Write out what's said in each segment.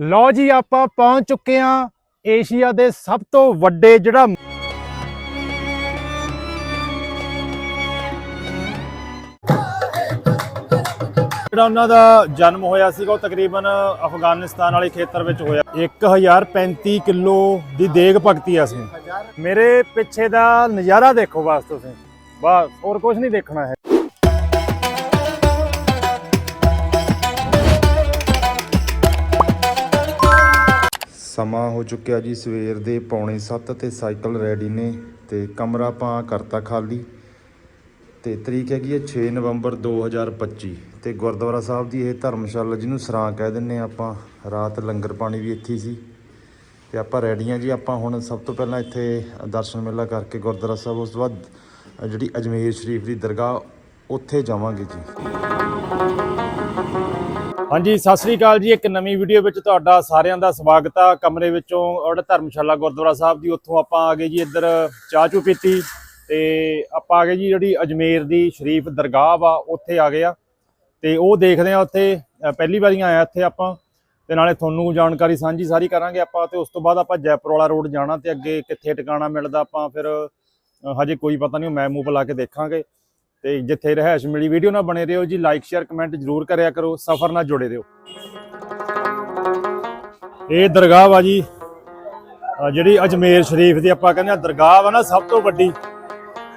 ਲਓ ਜੀ, ਆਪਾਂ ਪਹੁੰਚ ਚੁੱਕੇ ਹਾਂ ਏਸ਼ੀਆ ਦੇ ਸਭ ਤੋਂ ਵੱਡੇ ਜਿਹੜਾ ਜਿਹੜਾ ਉਹਨਾਂ ਦਾ ਜਨਮ ਹੋਇਆ ਸੀਗਾ, ਉਹ ਤਕਰੀਬਨ ਅਫਗਾਨਿਸਤਾਨ ਵਾਲੇ ਖੇਤਰ ਵਿੱਚ ਹੋਇਆ। 1035 ਕਿਲੋ ਦੀ ਦੇਗ ਭਗਤੀ ਆ ਸੀ ਮੇਰੇ ਪਿੱਛੇ ਦਾ ਨਜ਼ਾਰਾ ਦੇਖੋ ਬਸ ਤੁਸੀਂ। ਬਸ, ਹੋਰ ਕੁਝ ਨਹੀਂ ਦੇਖਣਾ ਹੈ। ਸਮਾਂ ਹੋ ਚੁੱਕਿਆ ਜੀ। ਸਵੇਰ ਦੇ ਪੌਣੇ 7 ਤੇ ਸਾਈਕਲ ਰੈਡੀ ਨੇ ਤੇ ਕਮਰਾ ਆਪਾਂ ਕਰਤਾ ਖਾਲੀ। ਤੇ ਤਰੀਕ ਹੈਗੀ ਹੈ 6 ਨਵੰਬਰ 2025 ਤੇ ਗੁਰਦੁਆਰਾ ਸਾਹਿਬ ਦੀ ਇਹ ਧਰਮਸ਼ਾਲਾ ਜਿਹਨੂੰ ਸਰਾਂ ਕਹਿ ਦਿੰਨੇ ਆ ਆਪਾਂ, ਰਾਤ ਲੰਗਰ ਪਾਣੀ ਵੀ ਇੱਥੇ ਸੀ। ਤੇ ਆਪਾਂ ਰੈਡੀ ਆ ਜੀ। ਆਪਾਂ ਹੁਣ ਸਭ ਤੋਂ ਪਹਿਲਾਂ ਇੱਥੇ ਦਰਸ਼ਨ ਮੇਲਾ ਕਰਕੇ ਗੁਰਦੁਆਰਾ ਸਾਹਿਬ, ਉਸ ਤੋਂ ਬਾਅਦ ਜਿਹੜੀ ਅਜਮੇਰ ਸ਼ਰੀਫ ਦੀ ਦਰਗਾਹ, ਉੱਥੇ ਜਾਵਾਂਗੇ ਜੀ। ਹਾਂਜੀ, ਸਤਿ ਸ੍ਰੀ ਅਕਾਲ ਜੀ। ਇੱਕ ਨਵੀਂ ਵੀਡੀਓ ਵਿੱਚ ਤੁਹਾਡਾ ਸਾਰਿਆਂ ਦਾ ਸਵਾਗਤ ਆ। ਕਮਰੇ ਵਿੱਚੋਂ ਔਰ ਧਰਮਸ਼ਾਲਾ ਗੁਰਦੁਆਰਾ ਸਾਹਿਬ ਦੀ, ਉੱਥੋਂ ਆਪਾਂ ਆ ਗਏ ਜੀ, ਇੱਧਰ ਚਾਹ ਚੂ ਪੀਤੀ ਤੇ ਆਪਾਂ ਆ ਗਏ ਜੀ ਜਿਹੜੀ ਅਜਮੇਰ ਦੀ ਸ਼ਰੀਫ ਦਰਗਾਹ ਵਾ, ਉੱਥੇ ਆ ਗਏ ਆ। ਤੇ ਉਹ ਦੇਖਦੇ ਆ ਉੱਥੇ ਪਹਿਲੀ ਵਾਰੀ ਆਇਆ ਇੱਥੇ ਆਪਾਂ। ਤੇ ਨਾਲੇ ਤੁਹਾਨੂੰ ਜਾਣਕਾਰੀ ਸਾਂਝੀ ਸਾਰੀ ਕਰਾਂਗੇ ਆਪਾਂ ਤੇ ਉਸ ਤੋਂ ਬਾਅਦ ਆਪਾਂ ਜੈਪੁਰ ਵਾਲਾ ਰੋਡ ਜਾਣਾ ਤੇ ਅੱਗੇ ਕਿੱਥੇ ਟਿਕਾਣਾ ਮਿਲਦਾ ਆਪਾਂ ਫਿਰ ਹਜੇ ਕੋਈ ਪਤਾ ਨਹੀਂ ਮੈਂ ਮੂਵ ਲਾ ਕੇ ਦੇਖਾਂਗੇ। ਤੇ ਜਿੱਥੇ ਰਹਿائش ਮਿਲੀ, ਵੀਡੀਓ ਨਾਲ ਬਣੇ ਰਹੋ ਜੀ ਲਾਈਕ ਸ਼ੇਅਰ ਕਮੈਂਟ ਜ਼ਰੂਰ ਕਰਿਆ ਕਰੋ, ਸਫ਼ਰ ਨਾਲ ਜੁੜੇ ਰਹੋ। ਇਹ ਦਰਗਾਹ ਆ ਜੀ ਜਿਹੜੀ ਅਜਮੇਰ ਸ਼ਰੀਫ ਦੀ ਆਪਾਂ ਕਹਿੰਦੇ ਆ ਦਰਗਾਹ ਆ ਨਾ, ਸਭ ਤੋਂ ਵੱਡੀ,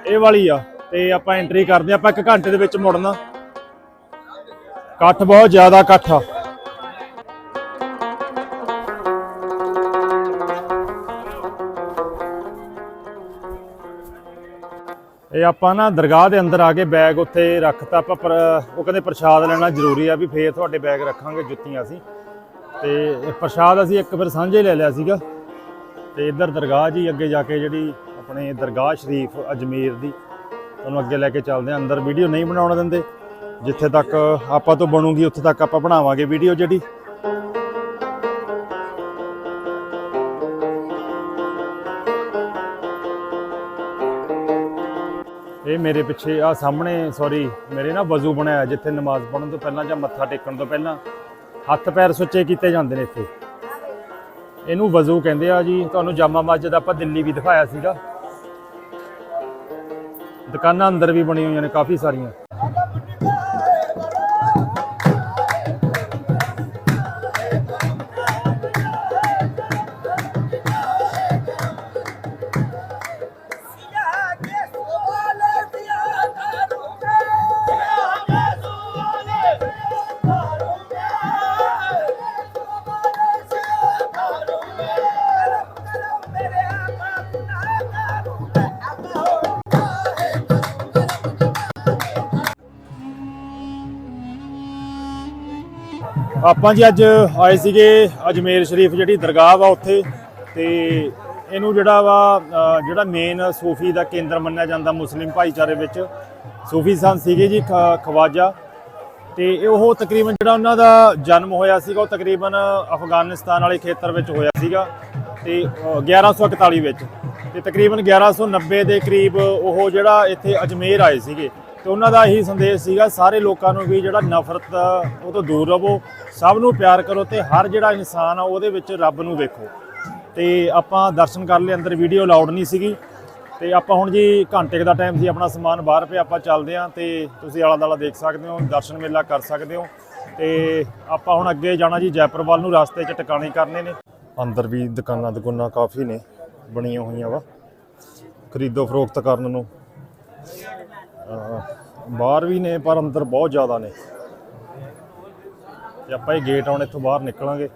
ਇਹ ਵਾਲੀ ਆ, ਤੇ ਆਪਾਂ ਐਂਟਰੀ ਕਰਦੇ ਆਪਾਂ ਇੱਕ ਘੰਟੇ ਦੇ ਵਿੱਚ ਮੁੜਨਾ। ਇਕੱਠ ਬਹੁਤ ਜ਼ਿਆਦਾ ਇਕੱਠ ਆ। ਇਹ ਆਪਾਂ ਨਾ ਦਰਗਾਹ ਦੇ ਅੰਦਰ ਆ ਕੇ ਬੈਗ ਉੱਥੇ ਰੱਖਤਾ ਆਪਾਂ, ਪਰ ਉਹ ਕਹਿੰਦੇ ਪ੍ਰਸ਼ਾਦ ਲੈਣਾ ਜ਼ਰੂਰੀ ਆ ਵੀ ਫੇਰ ਤੁਹਾਡੇ ਬੈਗ ਰੱਖਾਂਗੇ ਜੁੱਤੀਆਂ ਅਸੀਂ। ਤੇ ਪ੍ਰਸ਼ਾਦ ਅਸੀਂ ਇੱਕ ਫਿਰ ਸਾਂਝੇ ਲੈ ਲਿਆ ਸੀਗਾ। ਤੇ ਇੱਧਰ ਦਰਗਾਹ ਜੀ ਅੱਗੇ ਜਾ ਕੇ ਜਿਹੜੀ ਆਪਣੇ ਦਰਗਾਹ ਸ਼ਰੀਫ ਅਜਮੇਰ ਦੀ ਤੁਹਾਨੂੰ ਅੱਗੇ ਲੈ ਕੇ ਚੱਲਦੇ ਆ। ਅੰਦਰ ਵੀਡੀਓ ਨਹੀਂ ਬਣਾਉਣ ਦਿੰਦੇ। ਜਿੱਥੇ ਤੱਕ ਆਪਾਂ ਤੋਂ ਬਣੂਗੀ, ਉੱਥੇ ਤੱਕ ਆਪਾਂ ਬਣਾਵਾਂਗੇ ਵੀਡੀਓ ਜਿਹੜੀ। ਇਹ ਮੇਰੇ ਪਿੱਛੇ ਆ ਸਾਹਮਣੇ ਸੌਰੀ ਮੇਰੇ ਨਾ ਵਜ਼ੂ ਬਣਾਇਆ ਜਿੱਥੇ ਨਮਾਜ਼ ਪੜ੍ਹਨ ਤੋਂ ਪਹਿਲਾਂ ਜਾਂ ਮੱਥਾ ਟੇਕਣ ਤੋਂ ਪਹਿਲਾਂ ਹੱਥ ਪੈਰ ਸੁੱਚੇ ਕੀਤੇ ਜਾਂਦੇ ਨੇ ਇੱਥੇ। ਇਹਨੂੰ ਵਜ਼ੂ ਕਹਿੰਦੇ ਆ ਜੀ, ਤੁਹਾਨੂੰ ਜਾਮਾ ਮਸਜਿਦ ਆਪਾਂ ਦਿੱਲੀ ਵੀ ਦਿਖਾਇਆ ਸੀਗਾ। ਦੁਕਾਨਾਂ ਅੰਦਰ ਵੀ ਬਣੀਆਂ ਹੋਈਆਂ ਨੇ ਕਾਫੀ ਸਾਰੀਆਂ। ਆਪਾਂ ਜੀ ਅੱਜ ਆਏ ਸੀਗੇ ਅਜਮੇਰ ਸ਼ਰੀਫ ਜਿਹੜੀ ਦਰਗਾਹ ਵਾ ਉੱਥੇ ਤੇ ਇਹਨੂੰ ਜਿਹੜਾ ਵਾ ਜਿਹੜਾ ਮੇਨ ਸੂਫੀ ਦਾ ਕੇਂਦਰ ਮੰਨਿਆ ਜਾਂਦਾ ਮੁਸਲਿਮ ਭਾਈਚਾਰੇ ਵਿੱਚ ਸੂਫੀ ਸੰਤ ਸੀਗੇ ਜੀ ਖ- ਖਵਾਜਾ ਤੇ ਉਹ ਤਕਰੀਬਨ ਜਿਹੜਾ ਉਹਨਾਂ ਦਾ ਜਨਮ ਹੋਇਆ ਸੀਗਾ ਉਹ ਤਕਰੀਬਨ ਅਫਗਾਨਿਸਤਾਨ ਵਾਲੇ ਖੇਤਰ ਵਿੱਚ ਹੋਇਆ ਸੀਗਾ ਤੇ ਅ, 1141 ਵਿੱਚ ਤੇ ਤਕਰੀਬਨ 1190 ਦੇ ਕਰੀਬ ਉਹ ਜਿਹੜਾ ਇੱਥੇ ਅਜਮੇਰ ਆਏ ਸੀਗੇ। ਤੇ ਉਹਨਾਂ ਦਾ ਇਹੀ ਸੰਦੇਸ਼ ਸੀਗਾ, ਸਾਰੇ ਲੋਕਾਂ ਨੂੰ ਵੀ ਜਿਹੜਾ ਨਫ਼ਰਤ, ਉਹ ਤੋਂ ਦੂਰ ਰਹੋ, ਸਭ ਨੂੰ ਪਿਆਰ ਕਰੋ ਤੇ ਹਰ ਜਿਹੜਾ ਇਨਸਾਨ ਆ, ਉਹਦੇ ਵਿੱਚ ਰੱਬ ਨੂੰ ਵੇਖੋ। ਤੇ ਆਪਾਂ ਦਰਸ਼ਨ ਕਰ ਲਏ, ਅੰਦਰ ਵੀਡੀਓ ਅਲਾਉਡ ਨਹੀਂ ਸੀਗੀ। ਤੇ ਆਪਾਂ ਹੁਣ ਜੀ ਘੰਟੇ ਦਾ ਟਾਈਮ ਸੀ, ਆਪਣਾ ਸਮਾਨ ਬਾਹਰ ਪਿਆ, ਆਪਾਂ ਚੱਲਦੇ ਆਂ ਤੇ ਤੁਸੀਂ ਆਲਾ ਦਾਲਾ ਦੇਖ ਸਕਦੇ ਹੋ, ਦਰਸ਼ਨ ਮੇਲਾ ਕਰ ਸਕਦੇ ਹੋ। ਤੇ ਆਪਾਂ ਹੁਣ ਅੱਗੇ ਜਾਣਾ ਜੀ ਜੈਪੁਰ ਨੂੰ, ਰਸਤੇ 'ਚ ਟਿਕਾਣੇ ਕਰਨੇ ਨੇ। ਅੰਦਰ ਵੀ ਦੁਕਾਨਾਂ ਦੁਕਾਨਾਂ ਕਾਫੀ ਨੇ, ਬਣੀਆਂ ਹੋਈਆਂ ਵਾ। ਖਰੀਦੋ ਫਰੋਖਤ ਕਰਨ ਨੂੰ। ਬਾਹਰ ਵੀ ਨੇ, ਪਰ ਅੰਦਰ ਬਹੁਤ ਜ਼ਿਆਦਾ ਨੇ। ਤੇ ਆਪਾਂ ਇਹ ਗੇਟ ਆਉਣ ਇੱਥੋਂ ਬਾਹਰ ਨਿਕਲਾਂਗੇ।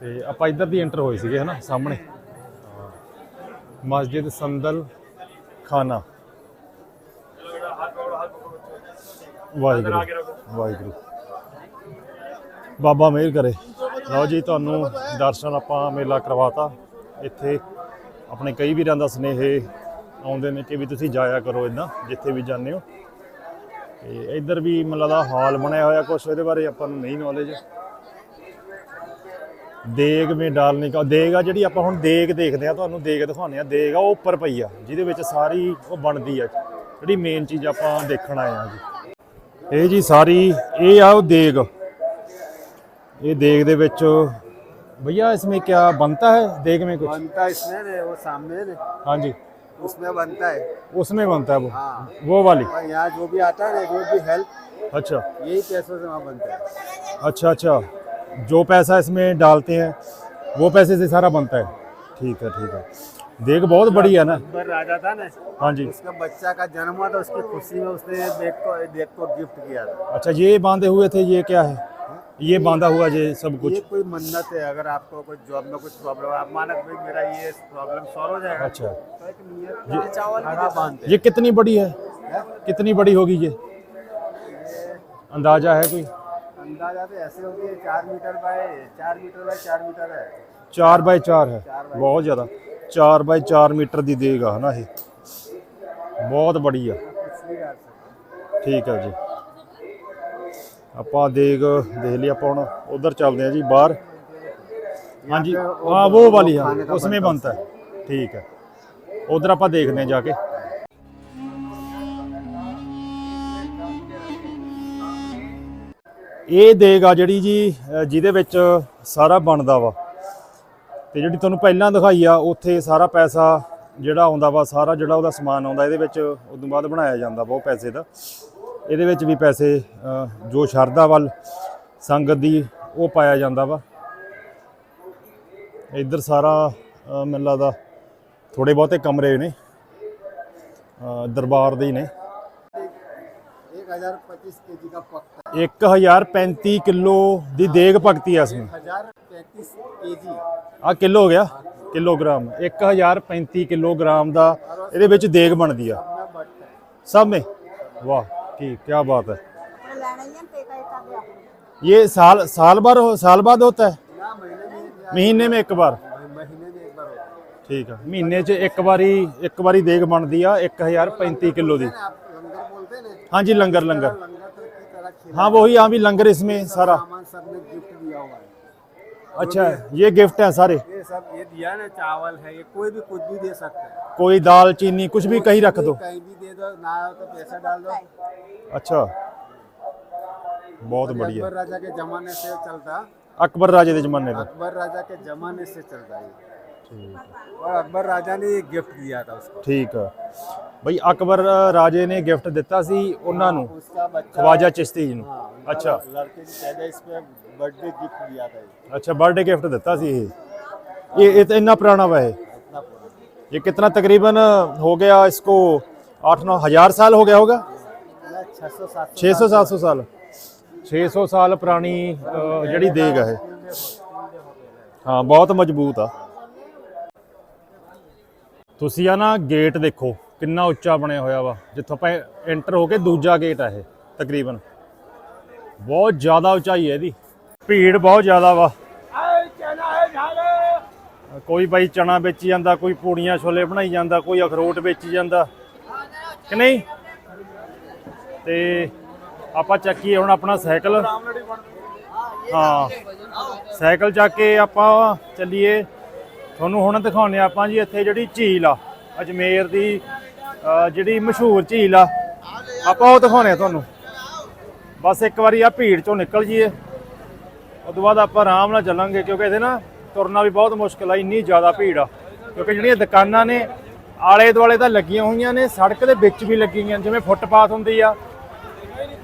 ਤੇ ਆਪਾਂ ਇੱਧਰ ਦੀ ਐਂਟਰ ਹੋਏ ਸੀਗੇ, ਹਨਾ, ਸਾਹਮਣੇ। ਮਸਜਿਦ ਸੰਦਲ ਖਾਨਾ। ਵਾਹਿਗੁਰੂ ਵਾਹਿਗੁਰੂ। ਬਾਬਾ ਮਿਹਰ ਕਰੇ। ਲਓ ਜੀ, ਤੁਹਾਨੂੰ ਦਰਸ਼ਨ ਆਪਾਂ ਮੇਲਾ ਕਰਵਾਤਾ। ਇੱਥੇ ਆਪਣੇ ਕਈ ਵੀਰਾਂ ਦਾ ਸਨੇਹ ਆਉਂਦੇ ਨੇ ਕਿ ਵੀ ਤੁਸੀਂ ਜਾਇਆ ਕਰੋ ਇਦਾਂ ਜਿੱਥੇ ਵੀ ਜਾਂਦੇ ਹੋ ਤੇ ਇੱਧਰ ਵੀ ਮੈਨੂੰ ਲੱਗਦਾ ਹਾਲ ਬਣਿਆ ਹੋਇਆ ਕੁਛ ਇਹਦੇ ਬਾਰੇ ਆਪਾਂ ਨੂੰ ਨਹੀਂ ਨੌਲੇਜ ਦੇਗ ਮੇ ਡਾਲਨੇ ਕਾ ਦੇਗ ਆ ਜਿਹੜੀ ਆਪਾਂ ਹੁਣ ਦੇਗ ਦੇਖਦੇ ਆ ਤੁਹਾਨੂੰ ਦੇਗ ਦਿਖਾਉਂਦੇ ਆ ਦੇਗ ਆ ਉਹ ਉੱਪਰ ਪਈ ਆ ਜਿਹਦੇ ਵਿੱਚ ਸਾਰੀ ਉਹ ਬਣਦੀ ਆ ਜਿਹੜੀ ਮੇਨ ਚੀਜ਼ ਆਪਾਂ ਦੇਖਣ ਆਏ ਆ ਜੀ ਇਹ ਜੀ ਸਾਰੀ ਇਹ ਆ ਉਹ ਦੇਗ ਇਹ ਦੇਗ ਦੇ ਵਿੱਚ भैया इसमें क्या बनता है देग में कुछ बनता है इसमें रे, वो सामने रे, हाँ जी उसमें बनता है। उसमें बनता है वो? हाँ। वो वाली? और यहाँ जो भी आता है जो भी हेल्प अच्छा। यही पैसों से वहाँ बनता है। अच्छा अच्छा। जो पैसा इसमें डालते हैं वो पैसे से सारा बनता है? ठीक है ठीक है। देख बहुत बढ़िया है ना। अकबर राजा था ना। हाँ जी। उसका बच्चा का जन्म हुआ था उसकी खुशी में उसने देख को देख को गिफ्ट किया था। अच्छा ये बांधे हुए थे ये क्या है? ये बांधा हुआ ये सब कुछ। ये कोई मन्नत है अगर आपको कोई जॉब में कुछ प्रॉब्लम आप मानक भाई मेरा ये प्रॉब्लम सॉल्व हो जाएगा। अच्छा। तो ये चावल ये कितनी बड़ी है? है कितनी बड़ी होगी ये? अंदाज़ा है कोई? अंदाज़ा तो ऐसे होगी चार मीटर बाय चार मीटर बाय चार मीटर है। चार बाय चार है। बहुत ज़्यादा। चार बाय चार मीटर दी देगा है ना ये? बहुत बढ़िया ठीक है जी। ਆਪਾਂ ਦੇਖ ਦੇਖ ਲਈ ਆਪਾਂ ਹੁਣ, ਉਧਰ ਚੱਲਦੇ ਆ ਜੀ ਬਾਹਰ। ਹਾਂਜੀ ਹਾਂ ਉਹ ਵਾਲੀ ਹਾਂ ਉਸਮੇ ਬਣਤਾ ਹੈ ਠੀਕ ਹੈ। ਉਧਰ ਆਪਾਂ ਦੇਖਦੇ ਆ ਜਾ ਕੇ। ਇਹ ਦੇਗ ਆ ਜਿਹੜੀ ਜੀ ਜਿਹਦੇ ਵਿੱਚ ਸਾਰਾ ਬਣਦਾ ਵਾ। ਤੇ ਜਿਹੜੀ ਤੁਹਾਨੂੰ ਪਹਿਲਾਂ ਦਿਖਾਈ ਆ, ਉੱਥੇ ਸਾਰਾ ਪੈਸਾ ਜਿਹੜਾ ਆਉਂਦਾ ਵਾ, ਸਾਰਾ ਜਿਹੜਾ ਉਹਦਾ ਸਮਾਨ ਆਉਂਦਾ, ਇਹਦੇ ਵਿੱਚ ਉਦੋਂ ਬਾਅਦ ਬਣਾਇਆ ਜਾਂਦਾ ਬਹੁਤ ਪੈਸੇ ਦਾ। ਇਹਦੇ ਵਿੱਚ ਵੀ ਪੈਸੇ ਜੋ ਸ਼ਰਧਾ ਵੱਲ ਸੰਗਤ ਦੀ ਉਹ ਪਾਇਆ ਜਾਂਦਾ ਵਾ। ਇੱਧਰ ਸਾਰਾ ਮੈਨੂੰ ਲੱਗਦਾ ਥੋੜੇ ਬਹੁਤੇ ਕਮਰੇ ਨੇ ਦਰਬਾਰ ਦੇ ਹੀ ਨੇ। 1035 केजी का पकता 1035 किलो दी देग पकती है इसमें 1035 केजी। ਆ ਕਿਲੋ ਹੋ ਗਿਆ ਕਿਲੋਗ੍ਰਾਮ 1035 ਕਿਲੋਗ੍ਰਾਮ ਦਾ ਇਹਦੇ ਵਿੱਚ ਦੇਗ ਬਣਦੀ ਆ। ਸਭ ਮੇ ਵਾਹ। की क्या बात है ਲੈਣਾ ਹੀ ਆ ਤੇ ਕਾ ਇੱਕ ਆ ये साल साल भर हो साल बाद होता है ना महीने में एक ਮਹੀਨੇ में ਇੱਕ ਵਾਰ महीने में एक बार होता है ਠੀਕ ਆ ਮਹੀਨੇ 'ਚ ਇੱਕ ਵਾਰੀ ਇੱਕ ਵਾਰੀ ਦੇਗ ਬਣਦੀ ਆ 1035 ਕਿਲੋ ਦੀ आप लंगर बोलते हैं ना ਹਾਂਜੀ ਲੰਗਰ ਲੰਗਰ लंगर तो की तरह खिला हाँ वही हाँ भी लंगर इसमें सारा अच्छा ये गिफ्ट है सारे ये सब ये दिया ना चावल है ये कोई भी कुछ भी दे सकता है कोई दाल चीनी कुछ भी कहीं रख दो कहीं भी दे दो ना हो तो पैसा डाल दो अच्छा बहुत और ये बढ़िया अकबर राजा के जमाने से चलता अकबर राजे के जमाने में अकबर राजा के जमाने से चलता है और अकबर राजा ने ये गिफ्ट दिया था उसको ਠੀਕ ਆ ਬਈ ਅਕਬਰ ਰਾਜੇ ਨੇ ਗਿਫਟ ਦਿੱਤਾ ਸੀ ਉਹਨਾਂ ਨੂੰ उसका बच्चा ਖਵਾਜਾ ਚਿਸ਼ਤੀ ਜੀ ਨੂੰ हाँ, उनका अच्छा लड़के की पैदाइश पे बर्थडे गिफ्ट दिया था ये अच्छा बर्थडे गिफ्ट ਦਿੱਤਾ ਸੀ ਇਹ ਇਹ ਇਹ ਤਾਂ ਇੰਨਾ ਪੁਰਾਣਾ ਵਾ ਇਹ इतना पुराना ये कितना तकरीबन हो गया इसको आठ नौ हजार साल हो गया होगा छह सौ सात 600 700 ਸਾਲ 600 ਸਾਲ ਪੁਰਾਣੀ ਅ, ਜਿਹੜੀ ਦੇਗ ਹੈ ਇਹ ਹਾਂ ਬਹੁਤ ਮਜ਼ਬੂਤ ਆ ਤੁਸੀਂ ਆ ਨਾ ਗੇਟ ਦੇਖੋ ਕਿੰਨਾ ਉੱਚਾ ਬਣਿਆ ਹੋਇਆ ਵਾ ਜਿੱਥੋਂ ਆਪਾਂ ਐਂਟਰ ਹੋ ਕੇ ਦੂਜਾ ਗੇਟ ਆ ਇਹ ਤਕਰੀਬਨ ਬਹੁਤ ਜ਼ਿਆਦਾ ਉਚਾਈ ਹੈ ਇਹਦੀ ਭੀੜ ਬਹੁਤ ਜ਼ਿਆਦਾ ਵਾ। ਕੋਈ ਬਾਈ ਚਣਾ ਵੇਚੀ ਜਾਂਦਾ ਕੋਈ ਪੂੜੀਆਂ ਛੋਲੇ ਬਣਾਈ ਜਾਂਦਾ ਕੋਈ ਅਖਰੋਟ ਵੇਚੀ ਜਾਂਦਾ। ਕਿ ਨਹੀਂ? ਤੇ ਆਪਾਂ ਚੱਕੀਏ ਹੁਣ ਆਪਣਾ ਸਾਈਕਲ। ਹਾਂ ਸਾਈਕਲ ਚੱਕ ਕੇ ਆਪਾਂ ਚੱਲੀਏ। ਤੁਹਾਨੂੰ ਹੁਣ ਦਿਖਾਉਂਦੇ ਹਾਂ ਆਪਾਂ ਜੀ ਇੱਥੇ ਜਿਹੜੀ ਝੀਲ ਆ ਅਜਮੇਰ ਦੀ ਜਿਹੜੀ ਮਸ਼ਹੂਰ ਝੀਲ ਆ। ਆਪਾਂ ਉਹ ਦਿਖਾਉਂਦੇ ਆ ਤੁਹਾਨੂੰ। ਬਸ ਇੱਕ ਵਾਰੀ ਆ ਭੀੜ ਚੋਂ ਨਿਕਲ ਜੀਏ ਉਸ ਤੋਂ ਬਾਅਦ ਆਪਾਂ ਆਰਾਮ ਨਾਲ ਚੱਲਾਂਗੇ ਕਿਉਂਕਿ ਇਹਦੇ ਨਾ ਤੁਰਨਾ ਵੀ ਬਹੁਤ ਮੁਸ਼ਕਲ ਆ, ਇੰਨੀ ਜ਼ਿਆਦਾ ਭੀੜ ਆ। ਕਿਉਂਕਿ ਜਿਹੜੀਆਂ ਦੁਕਾਨਾਂ ਨੇ, ਆਲੇ ਦੁਆਲੇ ਤਾਂ ਲੱਗੀਆਂ ਹੋਈਆਂ ਨੇ, ਸੜਕ ਦੇ ਵਿੱਚ ਵੀ ਲੱਗੀਆਂ ਜਿਵੇਂ ਫੁੱਟਪਾਥ ਹੁੰਦੀ ਆ।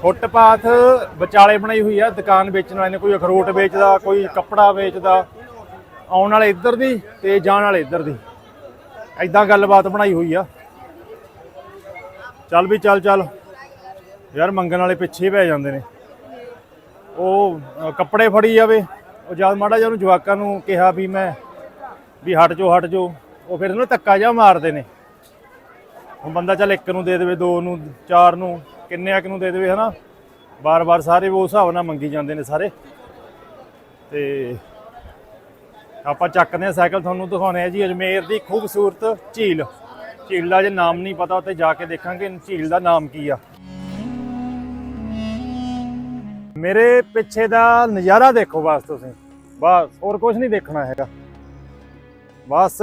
ਫੁੱਟਪਾਥ ਵਿਚਾਲੇ ਬਣਾਈ ਹੋਈ ਆ, ਦੁਕਾਨ ਵੇਚਣ ਵਾਲੇ ਨੇ, ਕੋਈ ਅਖਰੋਟ ਵੇਚਦਾ, ਕੋਈ ਕੱਪੜਾ ਵੇਚਦਾ, ਆਉਣ ਵਾਲੇ ਇੱਧਰ ਦੀ ਤੇ ਜਾਣ ਵਾਲੇ ਇੱਧਰ ਦੀ। ਐਦਾਂ ਗੱਲਬਾਤ ਬਣਾਈ ਹੋਈ ਆ। ਚੱਲ ਵੀ ਚੱਲ ਚੱਲ। ਯਾਰ ਮੰਗਣ ਵਾਲੇ ਪਿੱਛੇ ਪੈ ਜਾਂਦੇ ਨੇ। ਉਹ ਕੱਪੜੇ ਫੜੀ ਜਾਵੇ। ਉਹ ਜਦ ਮਾੜਾ ਜਿਹਾ ਉਹਨੂੰ ਜਵਾਕਾਂ ਨੂੰ ਕਿਹਾ ਵੀ ਮੈਂ, ਵੀ ਹਟ ਜਾਓ ਹਟ ਜਾਓ, ਉਹ ਫਿਰ ਉਹਨੂੰ ਧੱਕਾ ਜਿਹਾ ਮਾਰਦੇ ਨੇ। ਹੁਣ ਬੰਦਾ ਚੱਲ ਇੱਕ ਨੂੰ ਦੇ ਦੇਵੇ, ਦੋ ਨੂੰ, ਚਾਰ ਨੂੰ, ਕਿੰਨੇ ਇੱਕ ਨੂੰ ਦੇ ਦੇਵੇ, ਹਨਾ? ਬਾਰ-ਬਾਰ ਸਾਰੇ ਉਹ ਹਿਸਾਬ ਨਾਲ ਮੰਗੀ ਜਾਂਦੇ ਨੇ ਸਾਰੇ। ਤੇ ਆਪਾਂ ਚੱਕਦੇ ਆ ਸਾਈਕਲ ਤੁਹਾਨੂੰ ਦਿਖਾਉਣੇ ਆ ਜੀ, ਅਜਮੇਰ ਦੀ ਖੂਬਸੂਰਤ ਝੀਲ। ਝੀਲ ਦਾ ਜੇ ਨਾਮ ਨਹੀਂ ਪਤਾ, ਉੱਥੇ ਜਾ ਕੇ ਦੇਖਾਂਗੇ, ਝੀਲ ਦਾ ਨਾਮ ਕੀ ਆ। ਮੇਰੇ ਪਿੱਛੇ ਦਾ ਨਜ਼ਾਰਾ ਦੇਖੋ ਬਸ ਤੁਸੀਂ। ਬਸ, ਹੋਰ ਕੁਝ ਨਹੀਂ ਦੇਖਣਾ ਹੈਗਾ। ਬਸ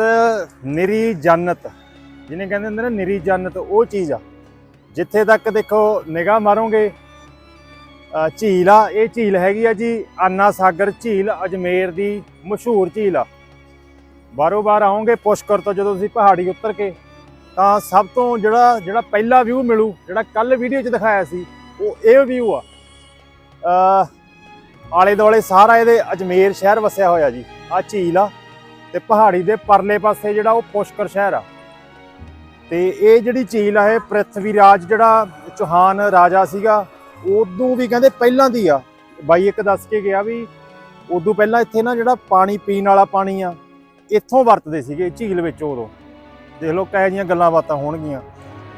ਨਿਰੀ ਜੰਨਤ ਜਿਹਨੇ ਕਹਿੰਦੇ ਹੁੰਦੇ ਨੇ ਨਿਰੀ ਜੰਨਤ ਉਹ ਚੀਜ਼ ਆ। ਜਿੱਥੇ ਤੱਕ ਦੇਖੋ ਨਿਗਾਹ ਮਾਰੋਗੇ ਝੀਲ ਆ, ਇਹ ਝੀਲ ਹੈਗੀ ਆ ਜੀ ਆਨਾ ਸਾਗਰ ਝੀਲ, ਅਜਮੇਰ ਦੀ ਮਸ਼ਹੂਰ ਝੀਲ ਆ। ਬਾਰੋ ਬਾਰ ਆਉਂਗੇ ਪੁਸ਼ਕਰ ਤੋਂ ਜਦੋਂ ਤੁਸੀਂ ਪਹਾੜੀ ਉਤਰ ਕੇ, ਤਾਂ ਸਭ ਤੋਂ ਜਿਹੜਾ ਜਿਹੜਾ ਪਹਿਲਾ ਵਿਊ ਮਿਲੂ, ਜਿਹੜਾ ਕੱਲ ਵੀਡੀਓ 'ਚ ਦਿਖਾਇਆ ਸੀ, ਉਹ ਇਹ ਵਿਊ ਆ। ਆਲੇ ਦੁਆਲੇ ਸਾਰਾ ਇਹਦੇ ਅਜਮੇਰ ਸ਼ਹਿਰ ਵਸਿਆ ਹੋਇਆ ਜੀ। ਆ ਝੀਲ ਆ ਤੇ ਪਹਾੜੀ ਦੇ ਪਰਲੇ ਪਾਸੇ ਜਿਹੜਾ ਉਹ ਪੁਸ਼ਕਰ ਸ਼ਹਿਰ ਆ। ਤੇ ਇਹ ਜਿਹੜੀ ਝੀਲ ਆ, ਇਹ ਪ੍ਰਿਥਵੀ ਰਾਜ ਜਿਹੜਾ ਚੌਹਾਨ ਰਾਜਾ ਸੀਗਾ, ਉਦੋਂ ਵੀ ਕਹਿੰਦੇ ਪਹਿਲਾਂ ਦੀ ਆ। ਬਾਈ ਇੱਕ ਦੱਸ ਕੇ ਗਿਆ ਵੀ ਉਦੋਂ ਪਹਿਲਾਂ ਇੱਥੇ ਨਾ ਜਿਹੜਾ ਪਾਣੀ ਪੀਣ ਵਾਲਾ ਪਾਣੀ ਆ, ਇੱਥੋਂ ਵਰਤਦੇ ਸੀਗੇ ਝੀਲ ਵਿੱਚ ਉਦੋਂ। ਦੇਖ ਲਓ ਕਹੇ ਜੀਆਂ ਗੱਲਾਂ ਬਾਤਾਂ ਹੋਣਗੀਆਂ।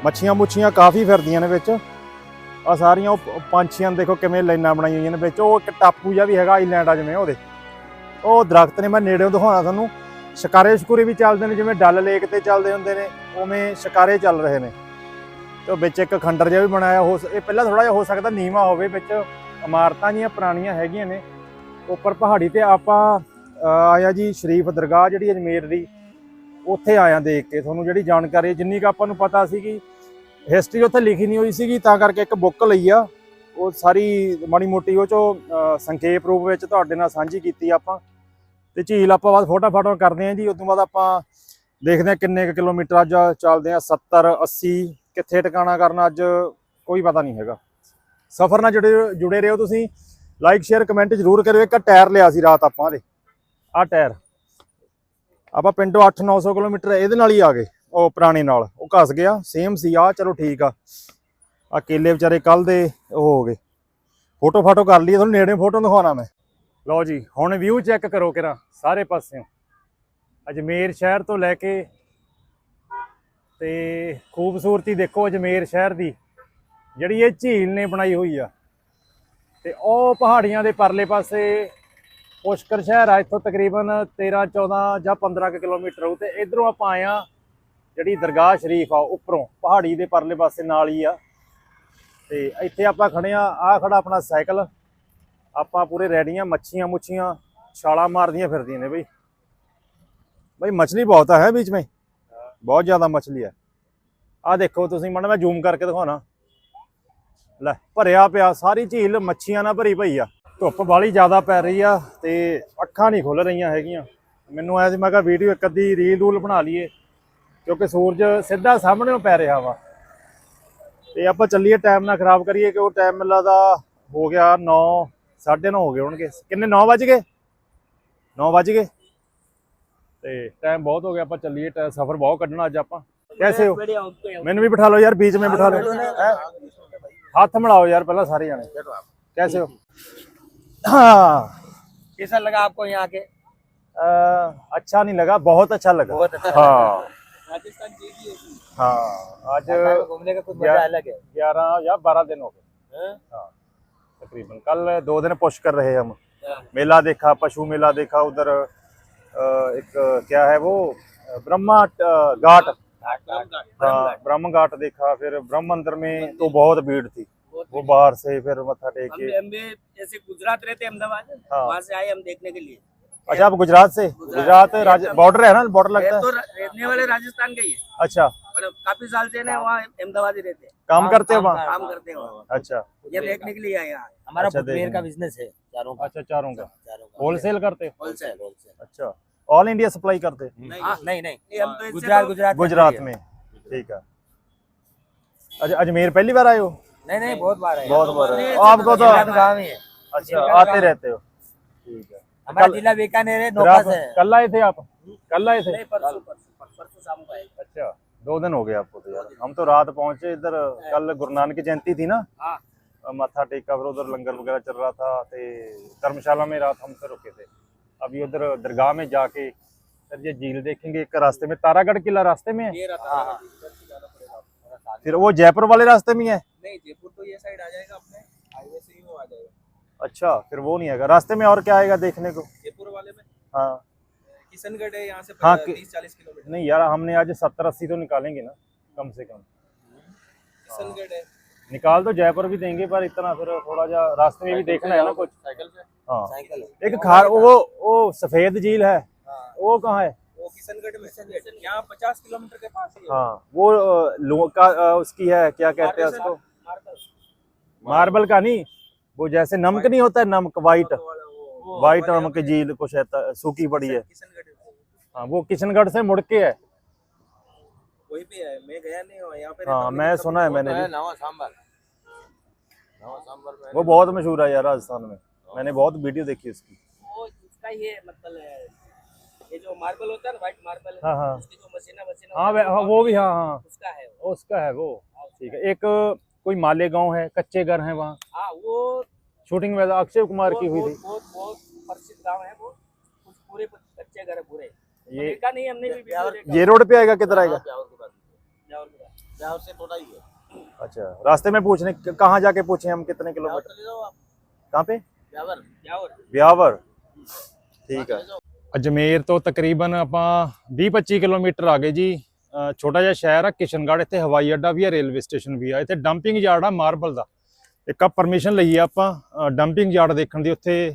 ਮੱਛੀਆਂ ਮੁੱਛੀਆਂ ਕਾਫੀ ਫਿਰਦੀਆਂ ਨੇ ਵਿੱਚ। ਆ ਸਾਰੀਆਂ ਉਹ ਪੰਛੀਆਂ ਦੇਖੋ ਕਿਵੇਂ ਲਾਈਨਾਂ ਬਣਾਈਆਂ ਹੋਈਆਂ ਨੇ ਵਿੱਚ। ਉਹ ਇੱਕ ਟਾਪੂ ਜਿਹਾ ਵੀ ਹੈਗਾ ਆਈਲੈਂਡ ਆ ਜਿਵੇਂ ਉਹਦੇ। ਉਹ ਦਰਖਤ ਨੇ ਮੈਂ ਨੇੜਿਓਂ ਦਿਖਾਉਣਾ ਤੁਹਾਨੂੰ। ਸ਼ਿਕਾਰੇ ਸ਼ਕੂਰੇ ਵੀ ਚੱਲਦੇ ਨੇ, ਜਿਵੇਂ ਡੱਲ ਲੇਕ ਤੇ ਚੱਲਦੇ ਹੁੰਦੇ ਨੇ, ਉਵੇਂ ਸ਼ਿਕਾਰੇ ਚੱਲ ਰਹੇ ਨੇ। ਤੇ ਵਿੱਚ ਇੱਕ ਖੰਡਰ ਜਿਹਾ ਵੀ ਬਣਾਇਆ, ਹੋ ਇਹ ਪਹਿਲਾਂ ਥੋੜਾ ਜਿਹਾ ਹੋ ਸਕਦਾ ਨੀਵਾ ਹੋਵੇ, ਵਿੱਚ ਇਮਾਰਤਾਂ ਜੀਆਂ ਪੁਰਾਣੀਆਂ ਹੈਗੀਆਂ ਨੇ। ਉੱਪਰ ਪਹਾੜੀ ਤੇ ਆਪਾਂ ਆਇਆ ਜੀ ਸ਼ਰੀਫ ਦਰਗਾਹ ਜਿਹੜੀ ਅਜਮੇਰ ਦੀ, ਉੱਥੇ ਆਇਆ ਦੇਖ ਕੇ। ਤੁਹਾਨੂੰ ਜਿਹੜੀ ਜਾਣਕਾਰੀ, ਜਿੰਨੀ ਕੁ ਆਪਾਂ ਨੂੰ ਪਤਾ ਸੀਗੀ ਹਿਸਟਰੀ ਉੱਥੇ ਲਿਖੀ ਨਹੀਂ ਹੋਈ ਸੀਗੀ ਤਾਂ ਕਰਕੇ ਇੱਕ ਬੁੱਕ ਲਈ ਆ। ਉਹ ਸਾਰੀ ਮਾੜੀ ਮੋਟੀ ਉਹ ਚੋਂ ਅਹ, ਸੰਖੇਪ ਰੂਪ ਵਿੱਚ ਤੁਹਾਡੇ ਨਾਲ ਸਾਂਝੀ ਕੀਤੀ ਆਪਾਂ। ਤੇ ਝੀਲ ਆਪਾਂ ਬਾਅਦ ਫੋਟੋ ਫਾਟੋ ਕਰਦੇ ਹਾਂ ਜੀ ਉਸ ਤੋਂ ਬਾਅਦ ਆਪਾਂ ਦੇਖਦੇ ਹਾਂ ਕਿੰਨੇ ਕੁ ਕਿਲੋਮੀਟਰ ਅੱਜ ਚੱਲਦੇ ਆ 70 80 ਕਿੱਥੇ ਟਿਕਾਣਾ ਕਰਨਾ ਅੱਜ ਕੋਈ ਪਤਾ ਨਹੀਂ ਹੈਗਾ। ਸਫ਼ਰ ਨਾਲ ਜੁੜੇ ਜੁੜੇ ਰਹੋ ਤੁਸੀਂ। ਲਾਈਕ ਸ਼ੇਅਰ ਕਮੈਂਟ ਜ਼ਰੂਰ ਕਰਿਓ। ਇੱਕ ਟਾਇਰ ਲਿਆ ਸੀ ਰਾਤ ਆਪਾਂ ਦੇ। ਆਹ ਟਾਇਰ। ਆਪਾਂ ਪਿੰਡੋਂ 8-900 ਕਿਲੋਮੀਟਰ ਇਹਦੇ ਨਾਲ ਹੀ ਆ ਗਏ। ਉਹ ਪੁਰਾਣੇ ਨਾਲ, ਉਹ ਘਸ ਗਿਆ ਸੇਮ ਸੀ ਆ ਚਲੋ ਠੀਕ ਆ। ਆ ਕੇਲੇ ਵਿਚਾਰੇ ਕੱਲ ਦੇ ਉਹ ਹੋ ਗਏ। ਫੋਟੋ ਫਾਟੋ ਕਰ ਲਈ ਤੁਹਾਨੂੰ ਨੇੜੇ ਫੋਟੋ ਦਿਖਾਉਣਾ ਮੈਂ। ਲਓ ਜੀ, ਹੁਣ ਵਿਊ ਚੈੱਕ ਕਰੋ ਕਿਰਾ ਸਾਰੇ ਪਾਸਿਓਂ। ਅਜਮੇਰ ਸ਼ਹਿਰ ਤੋਂ ਲੈ ਕੇ ਤੇ ਖੂਬਸੂਰਤੀ ਦੇਖੋ ਅਜਮੇਰ ਸ਼ਹਿਰ ਦੀ, ਜਿਹੜੀ ਇਹ ਝੀਲ ਨੇ ਬਣਾਈ ਹੋਈ ਆ। ਤੇ ਉਹ ਪਹਾੜੀਆਂ ਦੇ ਪਰਲੇ ਪਾਸੇ ਪੁਸ਼ਕਰ ਸ਼ਹਿਰ ਆ, ਇੱਥੋਂ ਤਕਰੀਬਨ 13 14 ਜਾਂ 15 ਕੁ ਕਿਲੋਮੀਟਰ ਹੋਊ ਤੇ ਇਧਰੋਂ ਆਪਾਂ ਆਏ ਆ ਜਿਹੜੀ ਦਰਗਾਹ ਸ਼ਰੀਫ ਆ ਉੱਪਰੋਂ, ਪਹਾੜੀ ਦੇ ਪਰਲੇ ਪਾਸੇ ਨਾਲ ਹੀ ਆ। ਤੇ ਇੱਥੇ ਆਪਾਂ ਖੜੇ ਆ ਆ ਖੜਾ ਆਪਣਾ ਸਾਈਕਲ। ਆਪਾਂ ਪੂਰੇ ਰੈਡੀਆਂ, ਮੱਛੀਆਂ ਮੁੱਛੀਆਂ, ਛਾਲਾ ਮਾਰਦੀਆਂ ਫਿਰਦੀਆਂ ਨੇ ਬਈ। ਬਈ ਮੱਛਲੀ ਬਹੁਤ ਆ, ਹੈ ਵਿੱਚ ਵਿੱਚ ਬਹੁਤ ਜ਼ਿਆਦਾ ਮੱਛਲੀ ਆ। ਆ ਦੇਖੋ ਤੁਸੀਂ ਮਨ ਮੈਂ ਜ਼ੂਮ ਕਰਕੇ ਦਿਖਾਉਣਾ। ਲੈ, ਭਰਿਆ ਪਿਆ, ਸਾਰੀ ਝੀਲ ਮੱਛੀਆਂ ਨਾਲ ਭਰੀ ਪਈ ਆ। ਧੁੱਪ ਬਾਲੀ ਜ਼ਿਆਦਾ ਪੈ ਰਹੀ ਆ ਤੇ ਅੱਖਾਂ ਨਹੀਂ ਖੁੱਲ ਰਹੀਆਂ ਹੈਗੀਆਂ। ਮੈਨੂੰ ਐ ਸੀ, ਮੈਂ ਕਿਹਾ ਵੀਡੀਓ ਇੱਕ ਅੱਧੀ ਰੀਲ ਰੂਲ ਬਣਾ ਲਈਏ। ਕਿਉਂਕਿ ਸੂਰਜ ਸਿੱਧਾ ਸਾਹਮਣੇੋਂ ਪੈ ਰਿਹਾ ਵਾ ਤੇ ਆਪਾਂ ਚੱਲੀਏ ਟਾਈਮ ਨਾ ਖਰਾਬ ਕਰੀਏ ਕਿ ਉਹ ਟਾਈਮ ਮੈਨੂੰ ਲੱਗਦਾ ਹੋ ਗਿਆ 9 9:30 ਹੋ ਗਏ ਹੋਣਗੇ ਕਿੰਨੇ 9 ਵਜ ਗਏ 9 ਵਜ ਗਏ ਤੇ ਟਾਈਮ ਬਹੁਤ ਹੋ ਗਿਆ ਆਪਾਂ ਚੱਲੀਏ ਸਫ਼ਰ ਬਹੁਤ ਕੱਢਣਾ ਅੱਜ ਆਪਾਂ ਕੈਸੇ ਹੋ ਮੈਨੂੰ ਵੀ ਬਿਠਾ ਲਓ ਯਾਰ बीच में बिठा लो हैं? हाथ मिलाओ यार पहला सारे जाने कैसे हो हाँ कैसा लगा आपको यहाँ के अ, अच्छा नहीं लगा बहुत अच्छा लगा बहुत अच्छा हाँ राजस्थान जी हाँ आज घूमने का कुछ मज़ा अलग है? ग्यारह या बारह दिन हो गए। हाँ? हाँ तकरीबन। कल दो दिन पुश कर रहे हम। मेला देखा पशु मेला देखा उधर एक क्या है वो? ब्रह्मा घाट। हाँ ब्रह्म घाट देखा फिर ब्रह्म मंदिर में तो बहुत भीड़ थी। वो बाहर से फिर मत्था टेक के। हम जैसे गुजरात रहते हैं अहमदाबाद। हाँ। वहाँ से आए हम देखने के लिए। अच्छा आप गुजरात से? गुजरात। बॉर्डर है ना? बॉर्डर लगता है? तो रहने वाले राजस्थान के ही अच्छा। काफ़ी साल से ना वहाँ अहमदाबाद ही रहते हैं। काम करते हो वहाँ? काम करते हैं अच्छा। ये देखने के लिए आए यहाँ। हमारा अच्छा, फुटवेयर का बिज़नेस है चारों का। अच्छा चारों का। चारों का। होलसेल करते हो? होलसेल होलसेल अच्छा। ऑल इंडिया सप्लाई करते नहीं हाँ, नहीं नहीं। हम तो गुजरात तो- गुजरात गुजरात में। ठीक है। अच्छा अजमेर पहली बार आए हो? नहीं नहीं बहुत बार है। बहुत बार आए आपको तो तो गाँव ही है। अच्छा आते रहते हो। ठीक है। हमारा जिला बीकानेर है नौका से। है कल आए थे आप? कल आए थे? परसों परसों परसों शाम को आए। अच्छा दो दिन हो गए आपको तो यार। हम तो रात पहुँचे इधर कल गुरु नानक जयंती थी ना। हाँ। माथा टेका फिर उधर लंगर वगैरह चल रहा था ते धर्मशाला में रात हम से रुके थे। अभी उधर दरगाह में जाके फिर ये झील देखेंगे एक रास्ते में तारागढ़ किला रास्ते में है? है आपको। फिर वो जयपुर वाले रास्ते में ही है? नहीं जयपुर तो ये साइड आ जाएगा अपने हाईवे से ही वो आ जाएगा। अच्छा फिर वो नहीं आएगा। रास्ते में और क्या आएगा देखने को? जयपुर वाले में? हाँ। किशनगढ़ है यहाँ से हाँ, तीस चालीस किलोमीटर। नहीं यार हमने आज सत्तर अस्सी तो निकालेंगे ना कम से कम। किशनगढ़ है। निकाल तो जयपुर भी देंगे पर इतना फिर थोड़ा जा रास्ते में भी देखना है ना कुछ। साइकिल से हाँ। एक खार वो वो सफ़ेद झील है हाँ। वो कहाँ है? वो किशनगढ़ में। यहाँ पचास किलोमीटर के पास ही हाँ। वो अ, लो का उसकी है क्या कहते हैं उसको। मार्बल का नहीं? वो जैसे नमक नहीं होता है नमक वाइट वाइट नमक झील कुछ है सूखी पड़ी है। हाँ वो किशनगढ़ से मुड़ के है। वही पे है मैं गया नहीं हूँ यहाँ पे हाँ मैं सुना है मैंने नवा वो बहुत मशहूर है यार राजस्थान में। मैंने बहुत वीडियो देखी उसकी। वो उसका ये मतलब है ये जो मार्बल होता है ना व्हाइट मार्बल हाँ, हाँ। उसकी जो मशीना मशीना हाँ हाँ, वो भी हाँ हाँ। उसका है उसका है वो। ठीक है। एक कोई मालेगांव है कच्चे घर हैं वहाँ हाँ वो शूटिंग में अक्षय कुमार की बहुत- हुई थी बहुत बहुत बहुत प्रसिद्ध गांव है वो कुछ पूरे कच्चे घर है पूरे ये देखा नहीं हमने भी वीडियो देखा ये रोड पे आएगा किधर आएगा ब्यावर के पास जाओ उधर। ब्यावर से थोड़ा ही है अच्छा रास्ते में पूछने कहाँ जाके पूछे हम कितने ब्यावर किलोमीटर चले जाओ आप कहाँ पे ब्यावर जाओ ਵਿਆਵਰ ਠੀਕ ਹੈ चले जाओ ਅਜਮੇਰ ਤੋਂ ਤਕਰੀਬਨ ਆਪਾਂ 20-25 ਕਿਲੋਮੀਟਰ ਆ ਗਏ ਜੀ ਅ, ਛੋਟਾ ਜਿਹਾ ਸ਼ਹਿਰ ਆ, ਕਿਸ਼ਨਗੜ੍ਹ, ਇੱਥੇ ਹਵਾਈ ਅੱਡਾ ਵੀ ਆ, ਰੇਲਵੇ ਸਟੇਸ਼ਨ ਵੀ ਆ, ਇੱਥੇ ਡੰਪਿੰਗ ਯਾਰਡ ਆ ਮਾਰਬਲ ਦਾ। ਇੱਕ ਆ ਪਰਮਿਸ਼ਨ ਲਈ ਆ ਆਪਾਂ ਡੰਪਿੰਗ ਯਾਰਡ ਦੇਖਣ ਦੀ, ਉੱਥੇ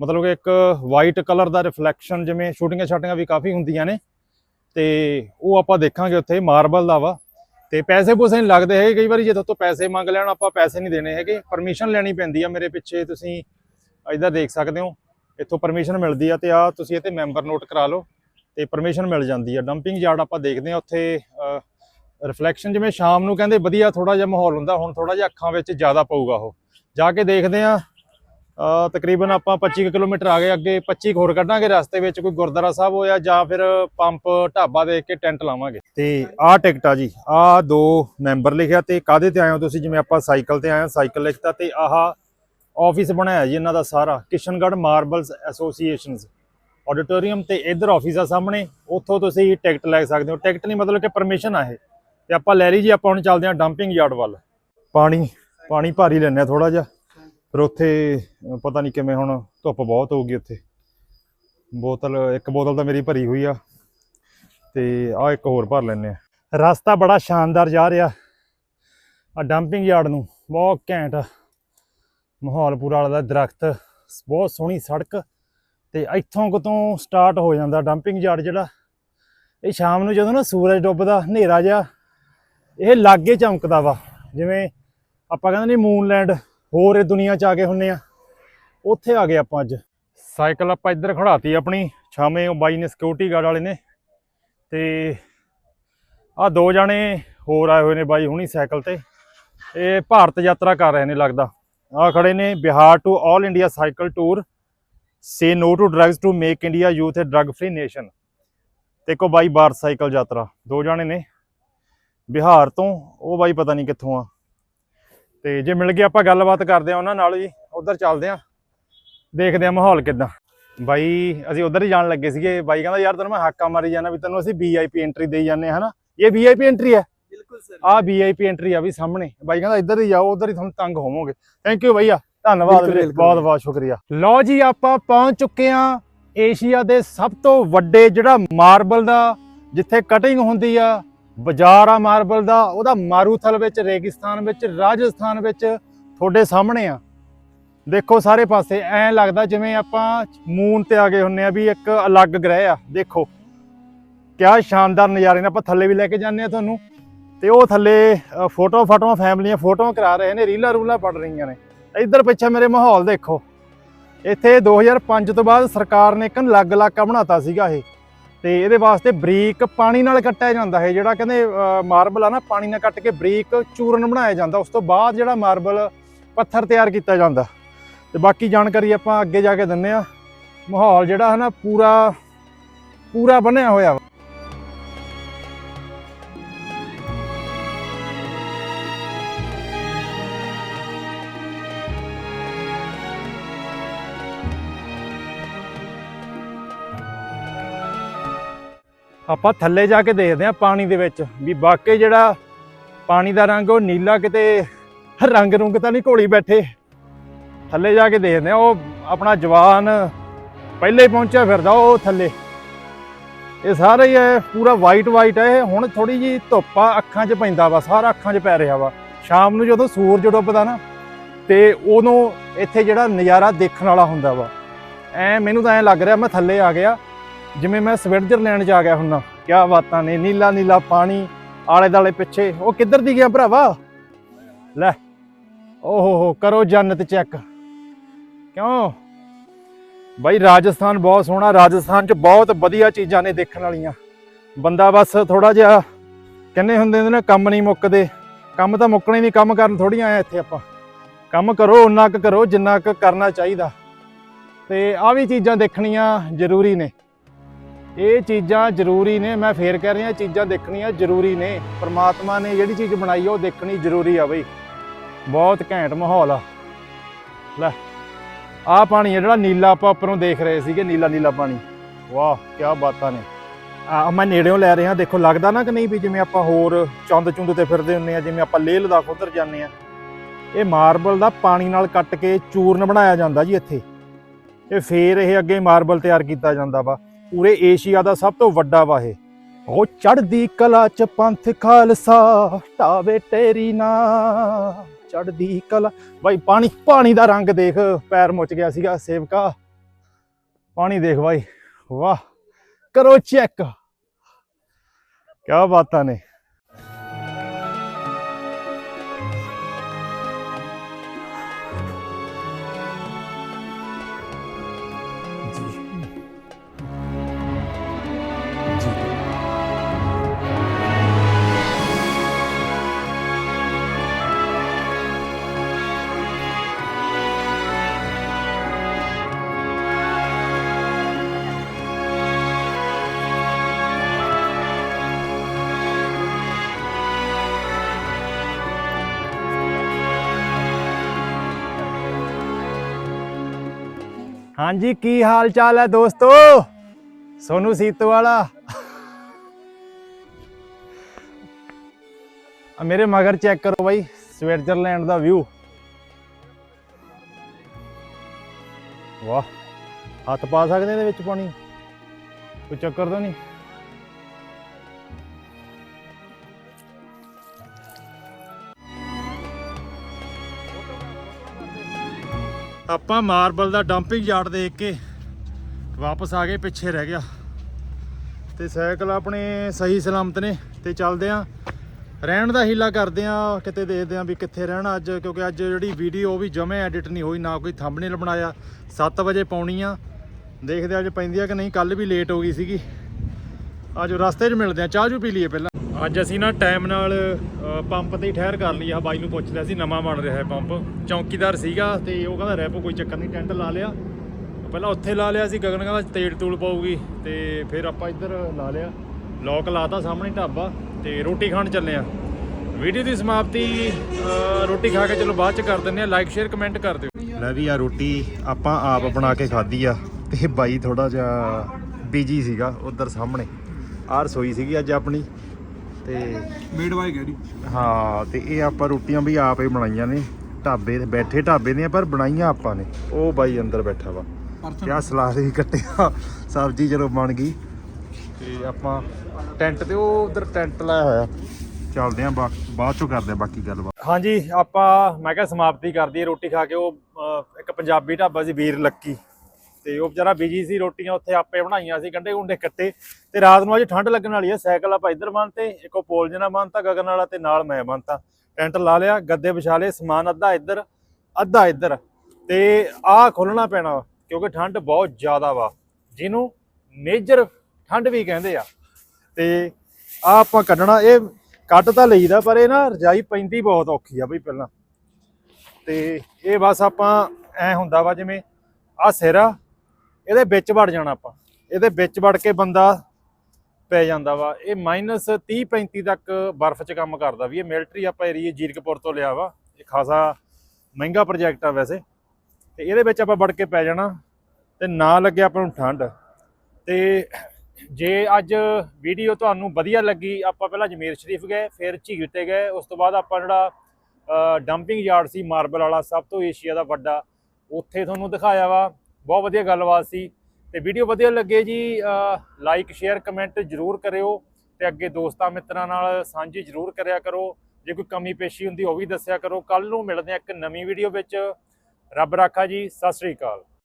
ਮਤਲਬ ਕਿ ਇੱਕ ਵਾਈਟ ਕਲਰ ਦਾ ਰਿਫਲੈਕਸ਼ਨ ਜਿਵੇਂ ਸ਼ੂਟਿੰਗਾਂ ਸ਼ਾਟਿੰਗਾਂ ਵੀ ਕਾਫੀ ਹੁੰਦੀਆਂ ਨੇ। ਤੇ ਉਹ ਆਪਾਂ ਦੇਖਾਂਗੇ ਉੱਥੇ ਮਾਰਬਲ ਦਾ ਵਾ। ਤੇ ਪੈਸੇ ਪੂਸੇ ਨਹੀਂ ਲੱਗਦੇ ਹੈਗੇ, ਕਈ ਵਾਰੀ ਜੇ ਤੁਹਾਡੇ ਪੈਸੇ ਮੰਗ ਲੈਣ, ਆਪਾਂ ਪੈਸੇ ਨਹੀਂ ਦੇਣੇ ਹੈਗੇ। ਪਰਮਿਸ਼ਨ ਲੈਣੀ ਪੈਂਦੀ ਆ ਮੇਰੇ ਪਿੱਛੇ, ਤੁਸੀਂ ਇੱਧਰ ਦੇਖ ਸਕਦੇ ਹੋ। ਇੱਥੋਂ ਪਰਮਿਸ਼ਨ ਮਿਲਦੀ ਆ ਤੇ ਆ ਤੁਸੀਂ ਇੱਥੇ ਮੈਂਬਰ ਨੋਟ ਕਰਾ ਲਓ। ਤੇ ਪਰਮਿਸ਼ਨ ਮਿਲ ਜਾਂਦੀ ਆ। ਡੰਪਿੰਗ ਯਾਰਡ ਆਪਾਂ ਦੇਖਦੇ ਆ ਉੱਥੇ ਰਿਫਲੈਕਸ਼ਨ ਜਿਵੇਂ ਸ਼ਾਮ ਨੂੰ ਕਹਿੰਦੇ ਵਧੀਆ ਥੋੜਾ ਜਿਹਾ ਮਾਹੌਲ ਹੁੰਦਾ, ਹੁਣ ਥੋੜਾ ਜਿਹਾ ਅੱਖਾਂ ਵਿੱਚ ਜ਼ਿਆਦਾ ਪਊਗਾ ਉਹ। ਜਾ ਕੇ ਦੇਖਦੇ ਆ ਤਕਰੀਬਨ ਆਪਾਂ 25 ਕੁ ਕਿਲੋਮੀਟਰ ਆ ਗਏ ਅੱਗੇ 25 ਕੁ ਹੋਰ ਕੱਢਾਂਗੇ ਰਸਤੇ ਵਿੱਚ, ਕੋਈ ਗੁਰਦੁਆਰਾ ਸਾਹਿਬ ਹੋਇਆ ਜਾਂ ਫਿਰ ਪੰਪ ਢਾਬਾ ਦੇਖ ਕੇ ਟੈਂਟ ਲਾਵਾਂਗੇ। ਤੇ ਆਹ ਟਿਕਟ ਆ ਜੀ ਆਹ ਦੋ ਮੈਂਬਰ ਲਿਖਿਆ ਤੇ ਕਾਦੇ ਤੇ ਆਏ ਹੋ ਤੁਸੀਂ? ਜਿਵੇਂ ਆਪਾਂ ਸਾਈਕਲ ਤੇ ਆਏ ਹਾਂ, ਸਾਈਕਲ ਲਿਖਤਾ ਤੇ ਆਹ ਆਫਿਸ ਬਣਾਇਆ ਜੀ ਇਹਨਾਂ ਦਾ ਸਾਰਾ, ਕਿਸ਼ਨਗੜ੍ਹ ਮਾਰਬਲਸ ਐਸੋਸੀਏਸ਼ਨਸ ਆਡੀਟੋਰੀਅਮ ਤੇ ਇਧਰ ਆਫਿਸ ਆ ਸਾਹਮਣੇ, ਉੱਥੋਂ ਤੁਸੀਂ ਟਿਕਟ ਲੈ ਸਕਦੇ ਹੋ। ਟਿਕਟ ਨਹੀਂ ਮਤਲਬ ਕਿ ਪਰਮਿਸ਼ਨ ਆ ਇਹ। ਤੇ ਆਪਾਂ ਲੈ ਲਈ ਜੀ, ਆਪਾਂ ਹੁਣ ਚੱਲਦੇ ਹਾਂ ਡੰਪਿੰਗ ਯਾਰਡ ਵੱਲ। ਪਾਣੀ ਪਾਣੀ ਭਾਰੀ ਲੈਣੇ ਆ ਥੋੜਾ ਜਿਹਾ। ਫਿਰ ਉੱਥੇ ਪਤਾ ਨਹੀਂ ਕਿਵੇਂ ਹੁਣ ਧੁੱਪ ਬਹੁਤ ਹੋਊਗੀ ਉੱਥੇ। ਬੋਤਲ, ਇੱਕ ਬੋਤਲ ਤਾਂ ਮੇਰੀ ਭਰੀ ਹੋਈ ਆ। ਤੇ ਆ ਇੱਕ ਹੋਰ ਭਰ ਲੈਣੇ ਆ ਰਸਤਾ ਬੜਾ ਸ਼ਾਨਦਾਰ ਜਾ ਰਿਹਾ। ਆ ਡੰਪਿੰਗ ਯਾਰਡ ਨੂੰ ਬਹੁਤ ਘੈਂਟ ਮਾਹੌਲ ਪੂਰਾ ਵਾਲਾ ਦਰਖਤ, ਬਹੁਤ ਸੋਹਣੀ ਸੜਕ। ਤੇ ਇੱਥੋਂ ਕਿਤੋਂ ਸਟਾਰਟ ਹੋ ਜਾਂਦਾ ਡੰਪਿੰਗ ਯਾਰਡ ਜਿਹੜਾ। ਇਹ ਸ਼ਾਮ ਨੂੰ ਜਦੋਂ ਨਾ ਸੂਰਜ ਡੁੱਬਦਾ, ਹਨੇਰਾ ਜਿਹਾ, ਇਹ ਲਾਗੇ ਚਮਕਦਾ ਵਾ। ਜਿਵੇਂ ਆਪਾਂ ਕਹਿੰਦੇ ਨਹੀਂ ਮੂਨਲੈਂਡ ਹੋਰ ਇਹ ਦੁਨੀਆ ਚ ਆ ਗਏ ਹੁੰਨੇ ਆ। ਉੱਥੇ ਆ ਗਏ ਆਪਾਂ ਅੱਜ। ਸਾਈਕਲ ਆਪਾਂ ਇੱਧਰ ਖੜਾਤੀ ਆਪਣੀ, ਛਾਵੇਂ ਉਹ ਬਾਈ ਨੇ ਸਿਕਿਉਰਿਟੀ ਗਾਰਡ ਵਾਲੇ ਨੇ। ਤੇ ਆ ਦੋ ਜਾਣੇ ਹੋਰ ਆਏ ਹੋਏ ਨੇ ਬਾਈ ਹੁਣੀ ਸਾਈਕਲ ਤੇ। ਇਹ ਭਾਰਤ ਯਾਤਰਾ ਕਰ ਰਹੇ ਨੇ ਲੱਗਦਾ। ਆ ਖੜੇ ਨੇ Bihar to all India cycle tour say no to drugs to make India youth a drug free nation. ਤੇ ਕੋ ਬਾਈ ਬਾਈਸਾਈਕਲ ਯਾਤਰਾ ਦੋ ਜਾਣੇ ਨੇ। ਬਿਹਾਰ ਤੋਂ ਉਹ ਬਾਈ ਪਤਾ ਨਹੀਂ ਕਿੱਥੋਂ ਆ। ਤੇ ਜੇ ਮਿਲ ਗਏ ਆਪਾਂ ਗੱਲਬਾਤ ਕਰਦੇ ਆ ਉਹਨਾਂ ਨਾਲ ਜੀ। ਉਧਰ ਚੱਲਦੇ ਆ ਦੇਖਦੇ ਆ ਮਾਹੌਲ ਕਿਦਾਂ। ਬਾਈ ਅਸੀਂ ਉਧਰ ਹੀ ਜਾਣ ਲੱਗੇ ਸੀਗੇ। ਬਾਈ ਕਹਿੰਦਾ ਯਾਰ ਤੈਨੂੰ ਮੈਂ ਹਾਕਾ ਮਾਰੀ ਜਾਣਾ ਵੀ ਤੈਨੂੰ ਅਸੀਂ ਵੀਆਈਪੀ ਐਂਟਰੀ ਦੇਈ ਜਾਂਦੇ ਹਨਾ? ਇਹ ਵੀਆਈਪੀ ਐਂਟਰੀ ਹੈ। ਬਿਲਕੁਲ ਸਰ ਆ ਵੀਆਈਪੀ ਐਂਟਰੀ ਆ ਵੀ ਸਾਹਮਣੇ। ਬਾਈ ਕਹਿੰਦਾ ਇੱਧਰ ਹੀ ਜਾਓ ਉਧਰ ਹੀ ਤੁਹਾਨੂੰ ਤੰਗ ਹੋਵੋਗੇ। ਥੈਂਕ ਯੂ ਭਈਆ। ਧੰਨਵਾਦ ਵੀਰੇ ਬਹੁਤ ਬਹੁਤ ਸ਼ੁਕਰੀਆ। ਲਓ ਜੀ ਆਪਾਂ ਪਹੁੰਚ ਚੁੱਕੇ ਆ ਏਸ਼ੀਆ ਦੇ ਸਭ ਤੋਂ ਵੱਡੇ ਜਿਹੜਾ ਮਾਰਬਲ ਦਾ ਜਿੱਥੇ ਕਟਿੰਗ ਹੁੰਦੀ ਆ ਬਾਜ਼ਾਰ ਆ ਮਾਰਬਲ ਦਾ ਉਹਦਾ ਮਾਰੂਥਲ ਵਿੱਚ ਰੇਗਿਸਤਾਨ ਵਿੱਚ ਰਾਜਸਥਾਨ ਵਿੱਚ ਤੁਹਾਡੇ ਸਾਹਮਣੇ ਆ। ਦੇਖੋ ਸਾਰੇ ਪਾਸੇ ਐਂ ਲੱਗਦਾ ਜਿਵੇਂ ਆਪਾਂ ਮੂਨ ਤੇ ਆ ਗਏ ਹੁੰਨੇ ਆ ਵੀ ਇੱਕ ਅਲੱਗ ਗ੍ਰਹਿ ਆ। ਦੇਖੋ ਕਿਆ ਸ਼ਾਨਦਾਰ ਨਜ਼ਾਰੇ ਨੇ ਆਪਾਂ ਥੱਲੇ ਵੀ ਲੈ ਕੇ ਜਾਂਦੇ ਆ ਤੁਹਾਨੂੰ। ਤੇ ਉਹ ਥੱਲੇ ਫੋਟੋ ਫਾਟੋਆਂ ਫੈਮਲੀਆਂ ਫੋਟੋਆਂ ਕਰਾ ਰਹੇ ਨੇ ਰੀਲਾਂ ਰੂਲਾਂ ਪੜ ਰਹੀਆਂ ਨੇ। ਇੱਧਰ ਪਿੱਛੇ ਮੇਰੇ ਮਾਹੌਲ ਦੇਖੋ। ਇੱਥੇ 2005 ਤੋਂ ਬਾਅਦ ਸਰਕਾਰ ਨੇ ਇੱਕ ਅਲੱਗ ਇਲਾਕਾ ਬਣਾਤਾ ਸੀਗਾ ਇਹ। ਤੇ ਇਹਦੇ ਵਾਸਤੇ ਬਰੀਕ ਪਾਣੀ ਨਾਲ ਕੱਟਿਆ ਜਾਂਦਾ ਹੈ ਜਿਹੜਾ ਕਹਿੰਦੇ ਮਾਰਬਲ ਆ ਨਾ, ਪਾਣੀ ਨਾਲ ਕੱਟ ਕੇ ਬਰੀਕ ਚੂਰਨ ਬਣਾਇਆ ਜਾਂਦਾ। ਉਸ ਤੋਂ ਬਾਅਦ ਜਿਹੜਾ ਮਾਰਬਲ ਪੱਥਰ ਤਿਆਰ ਕੀਤਾ ਜਾਂਦਾ। ਤੇ ਬਾਕੀ ਜਾਣਕਾਰੀ ਆਪਾਂ ਅੱਗੇ ਜਾ ਕੇ ਦਿੰਨੇ ਆ। ਮਾਹੌਲ ਜਿਹੜਾ ਹੈ ਨਾ, ਪੂਰਾ ਪੂਰਾ ਬਣਿਆ ਹੋਇਆ ਆਪਾਂ ਥੱਲੇ ਜਾ ਕੇ ਦੇਖਦੇ ਆ ਪਾਣੀ ਦੇ ਵਿੱਚ ਵੀ ਵਾਕਈ ਜਿਹੜਾ ਪਾਣੀ ਦਾ ਰੰਗ ਉਹ ਨੀਲਾ ਕਿਤੇ ਰੰਗ ਰੁੰਗ ਤਾਂ ਨਹੀਂ ਘੋਲੀ ਬੈਠੇ। ਥੱਲੇ ਜਾ ਕੇ ਦੇਖਦੇ ਆ ਉਹ ਆਪਣਾ ਜਵਾਨ ਪਹਿਲੇ ਹੀ ਪਹੁੰਚਿਆ ਫਿਰਦਾ ਉਹ ਥੱਲੇ। ਇਹ ਸਾਰਾ ਹੀ ਹੈ ਪੂਰਾ ਵਾਈਟ ਵਾਈਟ ਹੈ ਇਹ ਹੁਣ ਥੋੜੀ ਜੀ ਧੁੱਪ ਆ, ਅੱਖਾਂ 'ਚ ਪੈਂਦਾ ਵਾ, ਸਾਰਾ ਅੱਖਾਂ 'ਚ ਪੈ ਰਿਹਾ ਵਾ। ਸ਼ਾਮ ਨੂੰ ਜਦੋਂ ਸੂਰਜ ਡੁੱਬਦਾ ਨਾ, ਤੇ ਉਦੋਂ ਇੱਥੇ ਜਿਹੜਾ ਨਜ਼ਾਰਾ ਦੇਖਣ ਵਾਲਾ ਹੁੰਦਾ ਵਾ। ਐ ਮੈਨੂੰ ਤਾਂ ਐ ਲੱਗ ਰਿਹਾ, ਮੈਂ ਥੱਲੇ ਆ ਗਿਆ ਜਿਵੇਂ ਮੈਂ ਸਵਿਟਜ਼ਰਲੈਂਡ 'ਚ ਆ ਗਿਆ ਹੁੰਨਾ, ਕਿਆ ਬਾਤਾਂ ਨੇ, ਨੀਲਾ ਨੀਲਾ ਪਾਣੀ, ਆਲੇ ਦਾਲੇ ਪਿੱਛੇ, ਉਹ ਕਿੱਧਰ ਦੀ ਗਿਆ ਭਰਾਵਾ? ਲੈ, ਓਹੋ ਹੋ, ਕਰੋ ਜੰਨਤ ਚੈੱਕ। ਕਿਉਂ? ਬਾਈ ਰਾਜਸਥਾਨ ਬਹੁਤ ਸੋਹਣਾ, ਰਾਜਸਥਾਨ 'ਚ ਬਹੁਤ ਵਧੀਆ ਚੀਜ਼ਾਂ ਨੇ ਦੇਖਣ ਵਾਲੀਆਂ। ਬੰਦਾ ਬਸ ਥੋੜਾ ਜਿਹਾ ਕਹਿੰਦੇ ਹੁੰਦੇ ਨੇ ਨਾ, ਕੰਮ ਨਹੀਂ ਮੁੱਕਦੇ। ਕੰਮ ਤਾਂ ਮੁੱਕਣੇ ਨਹੀਂ ਕੰਮ ਕਰਨ ਥੋੜੀ ਆਏ ਇੱਥੇ ਆਪਾਂ। ਕੰਮ ਕਰੋ ਉਨਾ ਕੁ ਕਰੋ, ਜਿੰਨਾ ਕੁ ਕਰਨਾ ਚਾਹੀਦਾ। ਤੇ ਆ ਵੀ ਚੀਜ਼ਾਂ ਦੇਖਣੀਆਂ ਜ਼ਰੂਰੀ ਨੇ। ਇਹ ਚੀਜ਼ਾਂ ਜ਼ਰੂਰੀ ਨੇ, ਮੈਂ ਫੇਰ ਕਹਿ ਰਿਹਾ ਚੀਜ਼ਾਂ ਦੇਖਣੀਆਂ ਜ਼ਰੂਰੀ ਨੇ। ਪਰਮਾਤਮਾ ਨੇ ਜਿਹੜੀ ਚੀਜ਼ ਬਣਾਈ ਆ, ਉਹ ਦੇਖਣੀ ਜ਼ਰੂਰੀ ਆ ਬਈ। ਬਹੁਤ ਘੈਂਟ ਮਾਹੌਲ ਆ। ਲੈ, ਆਹ ਪਾਣੀ ਆ ਜਿਹੜਾ ਨੀਲਾ ਆਪਾਂ ਉੱਪਰੋਂ ਦੇਖ ਰਹੇ ਸੀਗੇ, ਨੀਲਾ ਨੀਲਾ ਪਾਣੀ। ਵਾਹ ਕੀ ਬਾਤਾਂ ਨੇ। ਆ ਮੈਂ ਨੇੜਿਓਂ ਲੈ ਰਿਹਾ, ਦੇਖੋ, ਲੱਗਦਾ ਨਾ ਕਿ ਨਹੀਂ ਵੀ ਜਿਵੇਂ ਆਪਾਂ ਹੋਰ ਚੰਦ ਚੁੰਦ ਤੇ ਫਿਰਦੇ ਹੁੰਨੇ ਆ, ਜਿਵੇਂ ਆਪਾਂ ਲੇਹ ਲਦਾਖ ਉਧਰ ਜਾਂਦੇ ਆ। ਇਹ ਮਾਰਬਲ ਦਾ ਪਾਣੀ ਨਾਲ ਕੱਟ ਕੇ ਚੂਰਨ ਬਣਾਇਆ ਜਾਂਦਾ ਜੀ ਇੱਥੇ। ਇਹ ਫੇਰ ਇਹ ਅੱਗੇ ਮਾਰਬਲ ਤਿਆਰ ਕੀਤਾ ਜਾਂਦਾ ਵਾ। ਪੂਰੇ ਏਸ਼ੀਆ ਦਾ ਸਭ ਤੋਂ ਵੱਡਾ ਵਾ ਇਹ ਉਹ ਚੜਦੀ ਕਲਾ ਚ ਪੰਥ ਖਾਲਸਾ, ਢਾਵੇ ਤੇਰੀ ਨਾ। ਚੜਦੀ ਕਲਾ, ਬਾਈ ਪਾਣੀ ਪਾਣੀ ਦਾ ਰੰਗ ਦੇਖ, ਪੈਰ ਮੁੱਚ ਗਿਆ ਸੀਗਾ ਸੇਵਕਾ। ਪਾਣੀ ਦੇਖ ਬਾਈ, ਵਾਹ, ਕਰੋ ਚੈੱਕ। ਕੀ ਬਾਤਾਂ ਨੇ। ਹਾਂਜੀ, ਕੀ ਹਾਲ ਚਾਲ ਹੈ ਦੋਸਤੋ? ਸੋਨੂ ਸੀਤੋ ਵਾਲਾ। ਆ, ਮੇਰੇ ਮਗਰ ਚੈੱਕ ਕਰੋ ਬਾਈ, ਸਵਿਟਜ਼ਰਲੈਂਡ ਦਾ ਵਿਊ। ਵਾਹ, ਹੱਥ ਪਾ ਸਕਦੇ ਇਹਦੇ ਵਿੱਚ ਪਾਣੀ? ਕੋਈ ਚੱਕਰ ਤਾਂ ਨਹੀਂ? ਆਪਾਂ ਮਾਰਬਲ ਦਾ ਡੰਪਿੰਗ ਯਾਰਡ ਦੇਖ ਕੇ ਵਾਪਸ ਆ ਗਏ, ਪਿੱਛੇ ਰਹਿ ਗਿਆ। ਤੇ ਸਾਈਕਲ ਆਪਣੇ ਸਹੀ ਸਲਾਮਤ ਨੇ ਤੇ ਚੱਲਦੇ ਆ। ਰਹਿਣ ਦਾ ਹੀਲਾ ਕਰਦੇ ਆ, ਕਿਤੇ ਦੇਖਦੇ ਆ ਵੀ ਕਿੱਥੇ ਰਹਿਣਾ ਅੱਜ, ਕਿਉਂਕਿ ਅੱਜ ਜਿਹੜੀ ਵੀਡੀਓ ਉਹ ਵੀ ਜਮੇ ਐਡਿਟ ਨਹੀਂ ਹੋਈ, ਨਾ ਕੋਈ ਥੰਬਨੇਲ ਬਣਾਇਆ। 7 ਵਜੇ ਪਾਉਣੀ ਆ। ਦੇਖਦੇ ਆ ਅੱਜ ਪੈਂਦੀ ਆ ਕਿ ਨਹੀਂ ਕੱਲ ਵੀ ਲੇਟ ਹੋ ਗਈ ਸੀਗੀ। ਅੱਜ ਰਸਤੇ 'ਚ ਮਿਲਦੇ ਆ, ਚਾਹ ਜੂ ਪੀ ਲਈਏ ਪਹਿਲਾਂ। ਅੱਜ ਅਸੀਂ ਨਾ ਟਾਈਮ ਨਾਲ ਪੰਪ ਤੇ ਹੀ ਠਹਿਰ ਕਰ ਲਈ ਆ, ਬਾਈ ਨੂੰ ਪੁੱਛ ਲਿਆ ਸੀ ਨਵਾਂ ਬਣ ਰਿਹਾ ਹੈ ਪੰਪ ਚੌਂਕੀਦਾਰ ਸੀਗਾ ਤੇ ਉਹ ਕਹਿੰਦਾ ਰੈਪੋ ਕੋਈ ਚੱਕਰ ਨਹੀਂ ਟੈਂਟ ਲਾ ਲਿਆ। ਪਹਿਲਾਂ ਉੱਥੇ ਲਾ ਲਿਆ ਸੀ, ਗਗਨ ਕਹਿੰਦਾ, ਤੇਲ ਤੂਲ ਪਾਊਗੀ। ਤੇ ਫਿਰ ਆਪਾਂ ਇੱਧਰ ਲਾ ਲਿਆ। ਲੋਕ ਲਾਤਾ ਸਾਹਮਣੇ ਢਾਬਾ ਤੇ ਰੋਟੀ ਖਾਣ ਚੱਲੇ ਆ। ਵੀਡੀਓ ਦੀ ਸਮਾਪਤੀ ਰੋਟੀ ਖਾ ਕੇ ਚਲੋ ਬਾਅਦ ਚ ਕਰ ਦਿੰਦੇ ਆ। ਲਾਈਕ ਸ਼ੇਅਰ ਕਮੈਂਟ ਕਰ ਦਿਓ। ਲੈ ਵੀ ਆ ਰੋਟੀ ਆਪਾਂ ਆਪ ਬਣਾ ਕੇ ਖਾਧੀ ਆ ਤੇ ਬਾਈ ਥੋੜਾ ਜਿਹਾ ਬਿਜ਼ੀ ਸੀਗਾ ਉਧਰ ਸਾਹਮਣੇ। ਆ ਰਸੋਈ ਸੀਗੀ ਅੱਜ ਆਪਣੀ। ਤੇ ਮੇਡਵਾਈ ਗੈਰੀ ਹਾਂ ਤੇ ਇਹ ਆਪਾਂ ਰੋਟੀਆਂ ਵੀ ਆਪ ਬਣਾਈਆਂ ਨੇ। ਢਾਬੇ ਤੇ ਬੈਠੇ ਢਾਬੇ ਨੇ ਪਰ ਬਣਾਈਆਂ ਆਪਾਂ ਨੇ। ਉਹ ਬਾਈ ਅੰਦਰ ਬੈਠਾ ਵਾ। ਕਿਆ ਸਲਾਦ ਵੀ ਕੱਟਿਆ ਸਬਜ਼ੀ ਜਦੋਂ ਬਣ ਗਈ। ਤੇ ਆਪਾਂ ਟੈਂਟ ਤੇ ਉਹ ਉਧਰ ਟੈਂਟ ਲਾਇਆ ਹੋਇਆ। ਚੱਲਦੇ ਆਂ ਬਾਅਦ ਚੋਂ ਕਰਦੇ ਆਂ ਬਾਕੀ ਗੱਲਬਾਤ। ਹਾਂਜੀ ਆਪਾਂ ਮੈਂ ਕਿਹਾ ਸਮਾਪਤੀ ਕਰਦੀ ਦਈਏ ਰੋਟੀ ਖਾ ਕੇ। ਉਹ ਇੱਕ ਪੰਜਾਬੀ ਢਾਬਾ ਸੀ ਵੀਰ ਲੱਕੀ। ਤੇ ਉਹ ਵਿਚਾਰਾ ਬਿਜ਼ੀ ਸੀ ਰੋਟੀਆਂ ਉੱਥੇ ਆਪੇ ਬਣਾਈਆਂ ਸੀ। ਗੰਡੇ ਗੁੰਡੇ ਕੱਟੇ। ਤੇ ਰਾਤ ਨੂੰ ਅੱਜ ਠੰਡ ਲੱਗਣ ਵਾਲੀ ਆ ਸਾਈਕਲ ਆਪਾਂ ਇੱਧਰ ਬੰਨ ਤੇ ਇੱਕ ਉਹ ਪੋਲ ਜਨਾ ਬੰਨਤਾ ਗਗਨ ਵਾਲਾ ਤੇ ਨਾਲ ਮੈਂ ਬੰਨਤਾ। ਟੈਂਟ ਲਾ ਲਿਆ ਗੱਦੇ ਵਿਛਾ ਲਏ ਸਮਾਨ ਅੱਧਾ ਇੱਧਰ ਅੱਧਾ ਇੱਧਰ। ਤੇ ਆਹ ਖੋਲਣਾ ਪੈਣਾ ਵਾ, ਕਿਉਂਕਿ ਠੰਡ ਬਹੁਤ ਜ਼ਿਆਦਾ ਵਾ ਜਿਹਨੂੰ ਮੇਜਰ ਠੰਡ ਵੀ ਕਹਿੰਦੇ ਆ। ਤੇ ਆ ਆਪਾਂ ਕੱਢਣਾ ਇਹ ਕੱਟ ਤਾਂ ਲਈਦਾ ਪਰ ਇਹ ਨਾ ਰਜਾਈ ਪੈਂਦੀ ਬਹੁਤ ਔਖੀ ਆ ਬਈ ਪਹਿਲਾਂ। ਤੇ ਇਹ ਬਸ ਆਪਾਂ ਐ ਹੁੰਦਾ ਵਾ ਜਿਵੇਂ ਆ ਸਿਰ ਆ ਇਹਦੇ ਵਿੱਚ ਵੜ ਜਾਣਾ ਆਪਾਂ। ਇਹਦੇ ਵਿੱਚ ਵੜ ਕੇ ਬੰਦਾ ਪੈ ਜਾਂਦਾ ਵਾ। ਇਹ ਮਾਈਨਸ 30 35 ਤੱਕ ਬਰਫ਼ 'ਚ ਕੰਮ ਕਰਦਾ ਵੀ। ਇਹ ਮਿਲਟਰੀ ਆਪਾਂ ਏਰੀਏ ਜੀਰਕਪੁਰ ਤੋਂ ਲਿਆ ਵਾ। ਇਹ ਖਾਸਾ ਮਹਿੰਗਾ ਪ੍ਰੋਜੈਕਟ ਆ ਵੈਸੇ। ਤੇ ਇਹਦੇ ਵਿੱਚ ਆਪਾਂ ਵੜ ਕੇ ਪੈ ਜਾਣਾ। ਤੇ ਨਾ ਲੱਗੇ ਆਪਾਂ ਨੂੰ ਠੰਡ। ਤੇ ਜੇ ਅੱਜ ਵੀਡੀਓ ਤੁਹਾਨੂੰ ਵਧੀਆ ਲੱਗੀ, ਆਪਾਂ ਪਹਿਲਾਂ ਜਮੇਰ ਸ਼ਰੀਫ ਗਏ, ਫਿਰ ਝੀਲ ਤੇ ਗਏ। ਉਸ ਤੋਂ ਬਾਅਦ ਆਪਾਂ ਜਿਹੜਾ ਡੰਪਿੰਗ ਯਾਰਡ ਸੀ, ਮਾਰਬਲ ਵਾਲਾ, ਸਭ ਤੋਂ ਏਸ਼ੀਆ ਦਾ ਵੱਡਾ, ਉੱਥੇ ਤੁਹਾਨੂੰ ਦਿਖਾਇਆ ਵਾ। ਬਹੁਤ ਵਧੀਆ ਗੱਲਬਾਤ ਸੀ। ਤੇ ਵੀਡੀਓ ਵਧੀਆ ਲੱਗੇ ਜੀ ਲਾਈਕ ਸ਼ੇਅਰ ਕਮੈਂਟ ਜਰੂਰ ਕਰਿਓ ਤੇ ਅੱਗੇ ਦੋਸਤਾਂ ਮਿੱਤਰਾਂ ਨਾਲ ਸਾਂਝੀ ਜਰੂਰ ਕਰਿਆ ਕਰੋ। ਜੇ ਕੋਈ ਕਮੀ ਪੇਸ਼ੀ ਹੁੰਦੀ ਉਹ ਵੀ ਦੱਸਿਆ ਕਰੋ। ਕੱਲ ਨੂੰ ਮਿਲਦੇ ਆ ਇੱਕ ਨਵੀਂ ਵੀਡੀਓ ਵਿੱਚ। ਰੱਬ ਰਾਖਾ ਜੀ, ਸਤਿ ਸ੍ਰੀ ਅਕਾਲ।